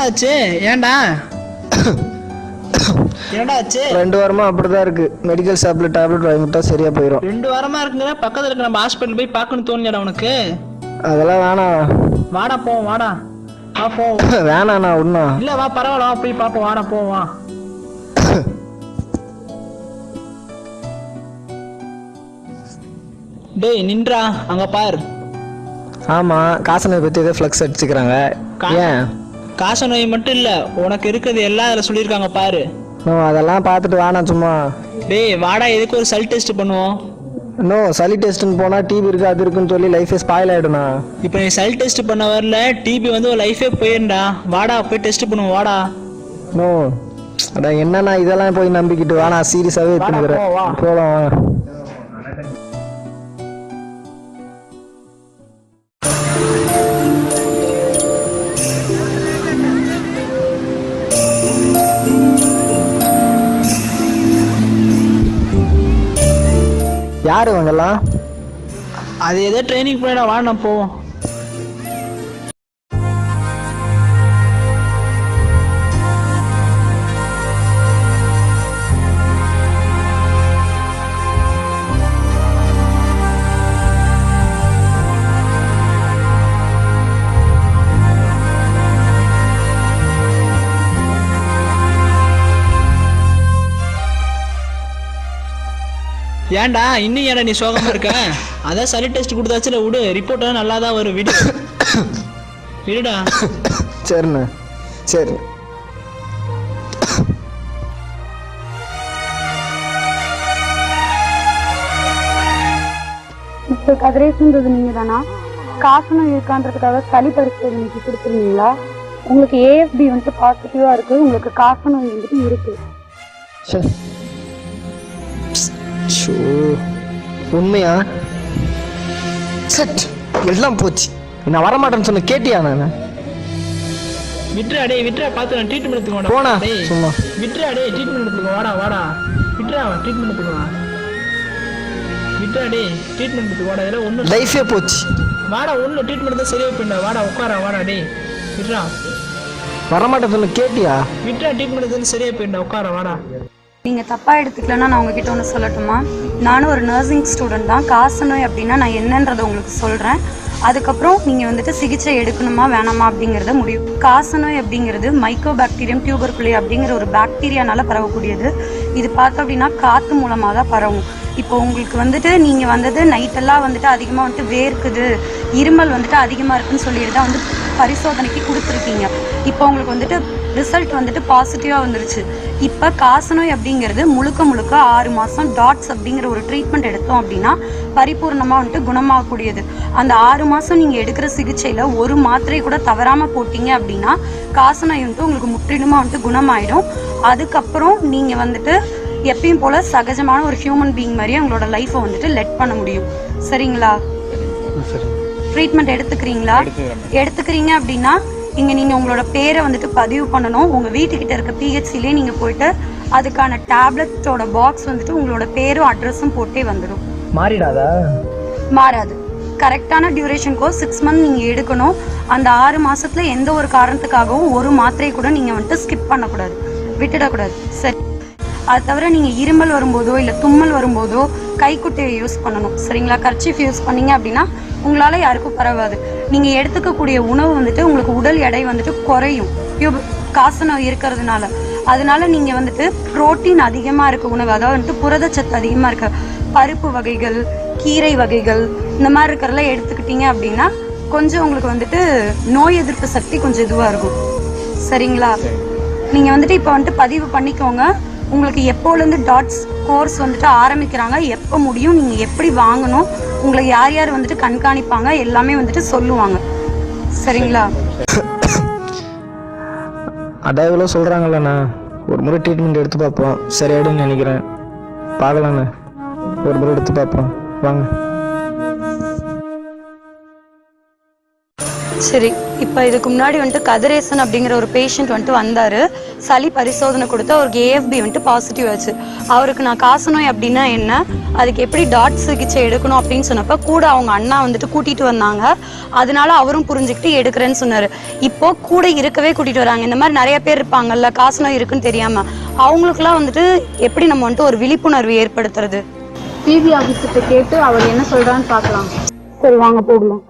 என்னடா ஆச்சு ஏன்டா? என்னடா ஆச்சு ரெண்டு வாரமா அப்படிதான் இருக்கு. மெடிக்கல் ஷாப்ல டேப்லெட் வாங்கிட்டா சரியா போயிடும் ரெண்டு வாரமா இருக்குங்க பக்கத்துல இருக்க நம்ம ஹாஸ்பிட்டல் போய் பார்க்கணும் தோணுலடா உனக்கு. அதெல்லாம் வேணாம். வாடா போவோம் வாடா. வா போவோம் வேணாண்ணா ஒண்ணா இல்ல வா பரவாயில்ல வா போய் பார்ப்போம். வாடா போவோம் வா. டேய் நின்றா. அங்க பார். ஆமா காசனை பத்தி ஏதோ ஃப்ளக்ஸ் அடிச்சுக்கிறாங்க. ஏன்? காச நோய் மட்டும் இல்ல உனக்கு இருக்கிறது எல்லாம் அதுல சொல்லியிருக்காங்க பாரு. நோ அதெல்லாம் பார்த்துட்டு வேணாம் சும்மா. டேய் வாடா எதுக்கு ஒரு செல் டெஸ்ட் பண்ணுவோம்? நோ சளி டெஸ்ட்னு போனா டிவி இருக்கு அது இருக்குன்னு சொல்லி லைஃபே ஸ்பாயில் ஆயிடும்ண்ணா இப்போ நீ செல் டெஸ்ட் பண்ண வரல டிபி வந்து ஒரு லைஃபே போயிருண்டா வாடா போய் டெஸ்ட் பண்ணுவோம் வாடா. நோ அட என்னண்ணா இதெல்லாம் போய் நம்பிக்கிட்டு வேணாம் சீரியஸாவே வாடா, எடுத்துக்கிறேன் போ, யார் இவங்கெல்லாம்? அது ஏதோ ட்ரைனிங் போயிடா வா நான் போவோம். ஏன்டா இன்னும் ஏன்டா நீ சோகமா இருக்க? அதான் சளி டெஸ்ட் கொடுத்தாச்சுல விடு. ரிப்போர்ட் நல்லா தான் வரும். விடு. விடுடா. சரிண்ணா. சரி. மிஸ்டர் கதிரேசன்றது நீங்க தானா காசனம் இருக்கான்றதுக்காக சளி பரிசோதனை இன்னைக்கு கொடுத்துருந்தீங்களா உங்களுக்கு ஏஎஃப்பி வந்துட்டு பாசிட்டிவா இருக்கு. உங்களுக்கு காசநோய் வந்துட்டு இருக்கு. ச்சே. ஷோ உண்மையா? சட் எல்லாம் போச்சு. நான் வரமாட்டேன்னு சொன்ன கேட்டியா நான்? விட்டுறா டேய் விட்டுறா பார்த்து நான் ட்ரீட்மெண்ட் எடுத்துக்கோ டேய் சும்மா. விட்டுறா டேய் ட்ரீட்மெண்ட் எடுத்துக்கோ வாடா வாடா. விட்டுறா ட்ரீட்மெண்ட் எடுத்துக்கோ விட்டுறா டேய் ட்ரீட்மெண்ட் எடுத்துக்கோ வாடா. இதெல்லாம் ஒன்றும் லைஃபே போச்சு. வாடா ஒன்றும் ட்ரீட்மெண்ட் தான் சரியா போயிடா வாடா உட்காரா வாடா டேய். விட்டுறா வரமாட்டேன்னு சொன்ன கேட்டியா? விட்டுறா ட்ரீட்மெண்ட் தான் சரியா போயிடா உட்காரா வாடா. நீங்கள் தப்பாக எடுத்துக்கலன்னா நான் உங்ககிட்ட ஒன்று சொல்லட்டுமா? நானும் ஒரு நர்சிங் ஸ்டூடெண்ட் தான். காசநோய் அப்படின்னா நான் என்னன்றதை உங்களுக்கு சொல்கிறேன் அதுக்கப்புறம் நீங்கள் வந்துட்டு சிகிச்சை எடுக்கணுமா வேணாமா அப்படிங்கிறத முடியும் காசநோய் அப்படிங்கிறது மைக்ரோ பாக்டீரியம் டியூபர்குலே அப்படிங்கிற ஒரு பாக்டீரியானால பரவக்கூடியது. இது பார்த்தோம் அப்படின்னா காற்று மூலமாக தான் பரவும். இப்போ உங்களுக்கு வந்துட்டு நீங்கள் வந்தது நைட்டெல்லாம் வந்துட்டு அதிகமாக வந்துட்டு வேர்க்குது இருமல் வந்துட்டு அதிகமாக இருக்குன்னு சொல்லிட்டு தான் வந்து பரிசோதனைக்கு கொடுத்துருக்கீங்க. இப்போ உங்களுக்கு வந்துட்டு ரிசல்ட் வந்துட்டு பாசிட்டிவாக வந்துருச்சு. இப்போ காசநோய் அப்படிங்கிறது முழுக்க முழுக்க ஆறு மாதம் டாட்ஸ் அப்படிங்கிற ஒரு ட்ரீட்மெண்ட் எடுத்தோம் அப்படின்னா பரிபூர்ணமாக வந்துட்டு குணமாகக்கூடியது. அந்த ஆறு மாதம் நீங்கள் எடுக்கிற சிகிச்சையில் ஒரு மாத்திரை கூட தவறாமல் போட்டீங்க அப்படின்னா காசநோய் வந்துட்டு உங்களுக்கு முற்றிலுமாக வந்துட்டு குணமாயிடும். அதுக்கப்புறம் நீங்கள் வந்துட்டு எப்பயும் போல் சகஜமான ஒரு ஹியூமன் பீயிங் மாதிரியே உங்களோட லைஃப்பை வந்துட்டு லெட் பண்ண முடியும். சரிங்களா? ட்ரீட்மெண்ட் எடுத்துக்கிறீங்களா? எடுத்துக்கிறீங்க அப்படின்னா இங்க நீங்க உங்களோட பேரை வந்துட்டு பதிவு பண்ணணும். உங்க வீட்டுக்கிட்ட இருக்க பிஹெச்சிலே நீங்க போயிட்டு அதுக்கான டேப்லெட்டோட பாக்ஸ் வந்துட்டு உங்களோட பேரும் அட்ரஸும் போட்டே வந்துடும் மாறிடாதா? மாறாது. கரெக்டான டியூரேஷனுக்கோ சிக்ஸ் மந்த் நீங்கள் எடுக்கணும். அந்த ஆறு மாதத்தில் எந்த ஒரு காரணத்துக்காகவும் ஒரு மாத்திரையை கூட நீங்கள் வந்துட்டு ஸ்கிப் பண்ணக்கூடாது. விட்டுடக்கூடாது. சரி. அது தவிர நீங்கள் இருமல் வரும்போதோ இல்லை தும்மல் வரும்போதோ கைக்குட்டையை யூஸ் பண்ணணும். சரிங்களா? கர்ச்சீஃப் யூஸ் பண்ணீங்க அப்படின்னா உங்களால் யாருக்கும் பரவாது. நீங்கள் எடுத்துக்கக்கூடிய உணவு வந்துட்டு உங்களுக்கு உடல் எடை வந்துட்டு குறையும். யூ- இருக்கிறதுனால. அதனால நீங்கள் வந்துட்டு புரோட்டீன் அதிகமாக இருக்க உணவு அதாவது வந்துட்டு புரதச்சத்து அதிகமாக இருக்க பருப்பு வகைகள் கீரை வகைகள் இந்த மாதிரி இருக்கிறதெல்லாம் எடுத்துக்கிட்டீங்க அப்படின்னா கொஞ்சம் உங்களுக்கு வந்துட்டு நோய் எதிர்ப்பு சக்தி கொஞ்சம் இதுவாக இருக்கும். சரிங்களா? நீங்கள் வந்துட்டு இப்போ வந்துட்டு பதிவு பண்ணிக்கோங்க. உங்களுக்கு எப்போலேருந்து டாட்ஸ் கோர்ஸ் வந்துட்டு ஆரம்பிக்கிறாங்க எப்போ முடியும் நீங்கள் எப்படி வாங்கணும் உங்களை யார் யார் வந்துட்டு கண்காணிப்பாங்க எல்லாமே வந்துட்டு சொல்லுவாங்க. சரிங்களா? அதான் இவ்வளோ சொல்கிறாங்கல்லண்ணா ஒரு முறை ட்ரீட்மெண்ட் எடுத்து பார்ப்போம். சரியாயிடும்னு நினைக்கிறேன். பார்க்கலாண்ணே. ஒரு முறை எடுத்து பார்ப்போம். வாங்க. சரி இப்போ இதுக்கு முன்னாடி வந்துட்டு கதிரேசன் அப்படிங்கிற ஒரு பேஷண்ட் வந்துட்டு வந்தார். சளி பரிசோதனை கொடுத்து அவருக்கு ஏஎஃபி வந்துட்டு பாசிட்டிவ் ஆச்சு. அவருக்கு நான் காசநோய் அப்படின்னா என்ன? அதுக்கு எப்படி டாட் சிகிச்சை எடுக்கணும் அப்படின்னு சொன்னப்ப கூட அவங்க அண்ணா வந்துட்டு கூட்டிகிட்டு வந்தாங்க. அதனால அவரும் புரிஞ்சுக்கிட்டு எடுக்கிறேன்னு சொன்னார். இப்போ கூட இருக்கவே கூட்டிகிட்டு வராங்க. இந்த மாதிரி நிறைய பேர் இருப்பாங்கல்ல காசநோய் இருக்குன்னு தெரியாமல் அவங்களுக்குலாம் வந்துட்டு எப்படி நம்ம வந்துட்டு ஒரு விழிப்புணர்வு ஏற்படுத்துறது? டிவி ஆஃபீஸர்கிட்ட கேட்டு அவர் என்ன சொல்றான்னு பார்க்கலாம். சரி வாங்க போகலாம்.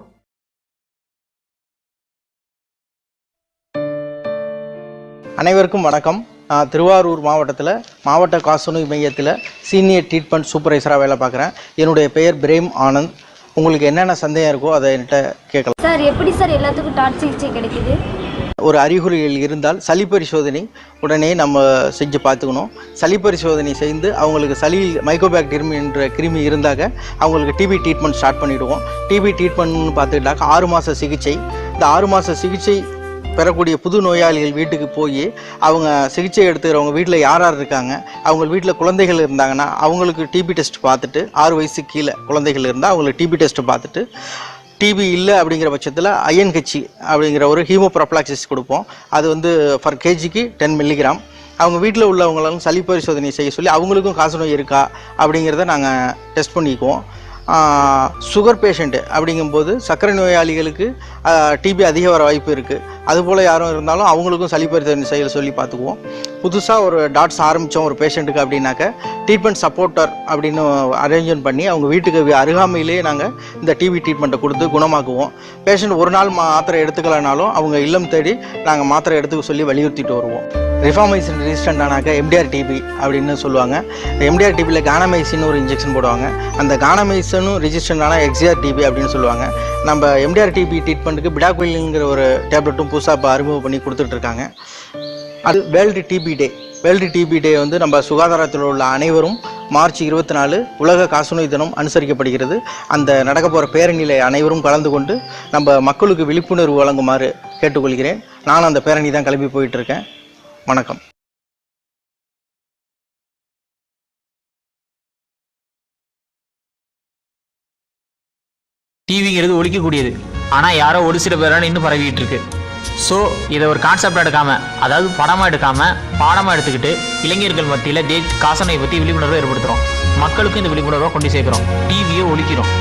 அனைவருக்கும் வணக்கம். நான் திருவாரூர் மாவட்டத்தில் மாவட்ட காசநோய் மையத்தில் சீனியர் ட்ரீட்மெண்ட் சூப்பர்வைசராக வேலை பார்க்குறேன். என்னுடைய பெயர் பிரேம் ஆனந்த். உங்களுக்கு என்னென்ன சந்தேகம் இருக்கோ அதை என்கிட்ட கேட்கலாம். சார் எப்படி சார் எல்லாத்துக்கும் டாட் சிகிச்சை கிடைக்குது? ஒரு அறிகுறிகள் இருந்தால் சளி பரிசோதனை உடனே நம்ம செஞ்சு பார்த்துக்கணும். சளி பரிசோதனை செய்து அவங்களுக்கு சளியில் மைக்கோபாக்டீரியம் என்ற கிருமி இருந்தாக்க அவங்களுக்கு டிபி ட்ரீட்மெண்ட் ஸ்டார்ட் பண்ணிவிடுவோம் டிபி ட்ரீட்மெண்ட்னு பார்த்துக்கிட்டாக்க ஆறு மாத சிகிச்சை. இந்த ஆறு மாத சிகிச்சை பெறக்கூடிய புது நோயாளிகள் வீட்டுக்கு போய் அவங்க சிகிச்சை எடுத்துக்கிறவங்க வீட்டில் யார் யார் இருக்காங்க அவங்க வீட்டில் குழந்தைகள் இருந்தாங்கன்னா அவங்களுக்கு டிபி டெஸ்ட் பார்த்துட்டு ஆறு வயசு கீழே குழந்தைகள் இருந்தால் அவங்களுக்கு டிபி டெஸ்ட் பார்த்துட்டு டிபி இல்லை அப்படிங்கிற பட்சத்தில் ஐஎன்ஹெச்சி அப்படிங்கிற ஒரு ஹீமோப்ரொப்ளாக்சிஸ் கொடுப்போம். அது வந்து ஃபர் கேஜிக்கு டென் மில்லிகிராம் அவங்க வீட்டில் உள்ளவங்களும் சளி பரிசோதனை செய்ய சொல்லி அவங்களுக்கும் காசநோய் இருக்கா அப்படிங்கிறத நாங்கள் டெஸ்ட் பண்ணிக்குவோம். சுகர் பேஷண்ட்டு அப்படிங்கும்போது சர்க்கரை நோயாளிகளுக்கு டிபி அதிக வர வாய்ப்பு இருக்குது அதுபோல் யாரும் இருந்தாலும் அவங்களுக்கும் சளி பரிசோதனை செய்ய சொல்லி பார்த்துக்குவோம். புதுசாக ஒரு டாட்ஸ் ஆரம்பித்தோம் ஒரு பேஷண்ட்டுக்கு அப்படின்னாக்க ட்ரீட்மெண்ட் சப்போர்ட்டர் அப்படின்னு அரேஞ்ச்மெண்ட் பண்ணி அவங்க வீட்டுக்கு அருகாமையிலேயே நாங்கள் இந்த டிவி ட்ரீட்மெண்ட்டை கொடுத்து குணமாக்குவோம். பேஷண்ட் ஒரு நாள் மாத்திரை எடுத்துக்கலைனாலும் அவங்க இல்லம் தேடி நாங்கள் மாத்திரை எடுத்துக்க சொல்லி வலியுறுத்திட்டு வருவோம். ரிஃபாமைசின் ரெசிஸ்டன்ட் ஆனாக்க எம்டிஆர் டிபி அப்படின்னு சொல்லுவாங்க. எம்டிஆர் டிபியில் கானமைசின் ஒரு இன்ஜெக்ஷன் போடுவாங்க. அந்த கானமைசனும் ரெசிஸ்டன்ட் ஆனால் எக்ஸிஆர் டிபி அப்படின்னு சொல்லுவாங்க. நம்ம எம்டிஆர் டிபி ட்ரீட்மெண்ட்டுக்கு பிடாக்வில்ங்கிற ஒரு டேப்லெட்டும் புதுசாக இப்போ அறிமுகம் பண்ணி கொடுத்துட்ருக்காங்க. அது world TB day world TB day வந்து நம்ம சுகாதாரத்தில் உள்ள அனைவரும் மார்ச் இருபத்தி நாலு உலக காசநோய் தினம் அனுசரிக்கப்படுகிறது. அந்த நடக்க போகிற பேரணியில் அனைவரும் கலந்து கொண்டு நம்ம மக்களுக்கு விழிப்புணர்வு வழங்குமாறு கேட்டுக்கொள்கிறேன். நானும் அந்த பேரணி தான் கிளம்பி போயிட்டுருக்கேன் வணக்கம். டிவிங்கிறது ஒழிக்கக்கூடியது. ஆனால் யாரோ ஒரு சில பேரால் இன்னும் பரவிட்டு இருக்கு ஸோ இதை ஒரு கான்செப்டாக எடுக்காம அதாவது படமாக எடுக்காம பாடமாக எடுத்துக்கிட்டு இளைஞர்கள் மத்தியில் தே காசனை பற்றி விழிப்புணர்வை ஏற்படுத்துகிறோம் மக்களுக்கும் இந்த விழிப்புணர்வை கொண்டு சேர்க்குறோம். டிவியை ஒழிக்கிறோம்.